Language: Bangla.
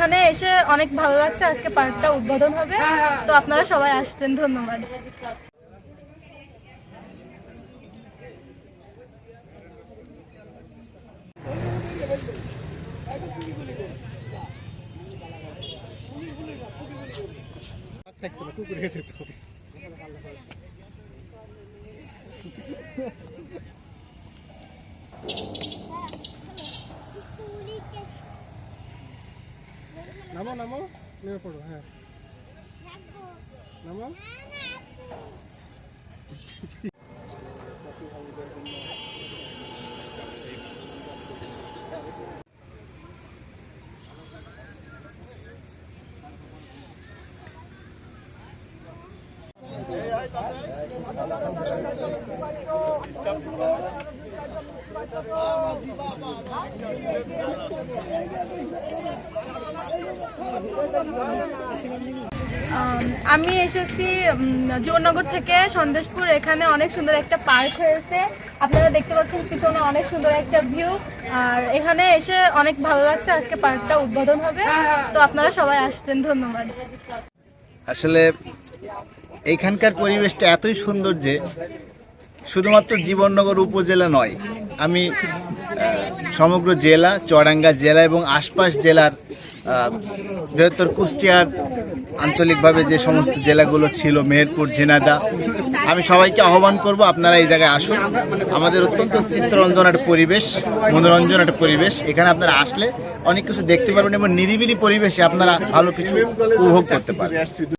এখানে এসে অনেক ভালো লাগছে। আজকে পার্কটা উদ্বোধন হবে। তো আপনারা সবাই আসবেন, ধন্যবাদ। থাকতো না কুকুর গেছে তো। নামো নামো নেমে পড়ো হ্যাঁ নামো আম, আমি এসেছি উম, জীবননগর থেকে সন্দেশপুর। এখানে অনেক সুন্দর একটা পার্ক হয়েছে। আপনারা দেখতে পাচ্ছেন পিছনে অনেক সুন্দর একটা ভিউ। আর এখানে এসে অনেক ভালো লাগছে। আজকে পার্কটা উদ্বোধন হবে। তো আপনারা সবাই আসবেন। ধন্যবাদ। আসলে এখানকার পরিবেশটা এতই সুন্দর যে শুধুমাত্র জীবননগর উপজেলা নয় আমি সমগ্র জেলা, চুয়াডাঙ্গা জেলা এবং আশপাশ জেলার বৃহত্তর কুষ্টিয়ার আঞ্চলিকভাবে যে সমস্ত জেলাগুলো ছিল, মেহেরপুর ঝিনাদা আমি সবাইকে আহ্বান করব আপনারা এই জায়গায় আসুন। আমাদের অত্যন্ত চিত্তরঞ্জন একটা পরিবেশ, মনোরঞ্জন একটা পরিবেশ। এখানে আপনারা আসলে অনেক কিছু দেখতে পারবেন এবং নিরিবিলি পরিবেশে আপনারা ভালো কিছু উপভোগ করতে পারবেন।